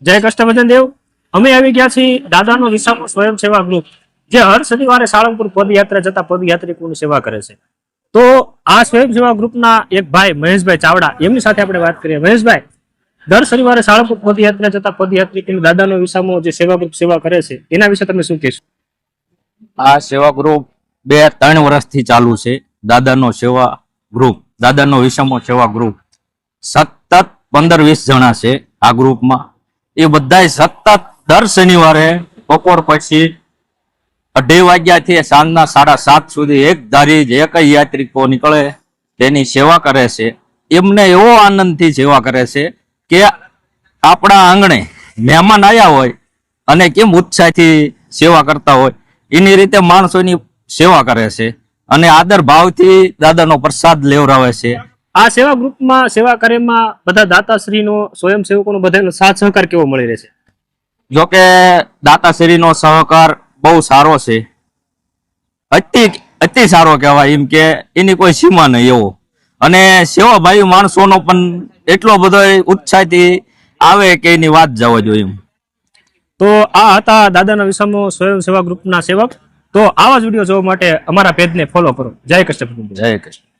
જય કષ્ટભજન દેવ. અમે આવી ગયા છીએ દાદાનો વિસામો સ્વયંસેવા ગ્રુપ, જે હર શનિવારે સાળંગપુર પદયાત્રા જતા પદયાત્રિકોની સેવા કરે છે. તો આ સ્વયંસેવા ગ્રુપના એક ભાઈ, મહેશભાઈ ચાવડા, એમની સાથે આપણે વાત કરીએ. મહેશભાઈ, દર શનિવારે સાળંગપુર પદયાત્રા જતા પદયાત્રિકોની દાદાનો વિસામો જે સેવા ગ્રુપ સેવા કરે છે, એના વિશે તમે શું કહેશો? આ સેવા ગ્રુપ બે ત્રણ વર્ષથી ચાલુ છે. દાદાનો સેવા ગ્રુપ, દાદાનો વિષમો સેવા ગ્રુપ. સતત પંદર વીસ જણા છે આ ગ્રુપમાં. એ બધાય સતત દર શનિવારે બપોર પછી અઢી વાગ્યાથી સાંજના સાડા સાત સુધી એક ધારી જે કઈ યાત્રિકો નીકળે, તેની સેવા કરે છે. એમને એવો આનંદથી સેવા કરે છે કે આપણા આંગણે મહેમાન આવ્યા હોય અને કેમ ઉત્સાહથી સેવા કરતા હોય, એની રીતે માણસોની સેવા કરે છે અને આદર ભાવથી દાદાનો પ્રસાદ લેવરાવે છે. આ સેવા ગ્રુપમાં સેવા કાર્યમાં બધા દાતાશ્રીનો સ્વયંસેવકોનો બધાનો સાથ સહકાર કેવો મળી રહેશે? જોકે દાતાશ્રીનો સહકાર બહુ સારો છે. અતિ અતિ સારો કહેવાય એમ કે એની કોઈ સીમા નહીં એવો. અને સેવાભાઈ માણસોનો પણ એટલો બધો ઉત્સાહથી આવે કે એની વાત જવા જોઈએ એમ. તો આ હતા દાદાના વિસામો સ્વયંસેવા ગ્રુપના સેવક. તો આવા જ વીડિયો જોવા માટે અમારા પેજને ફોલો કરો. જય કૃષ્ણ જય કૃષ્ણ.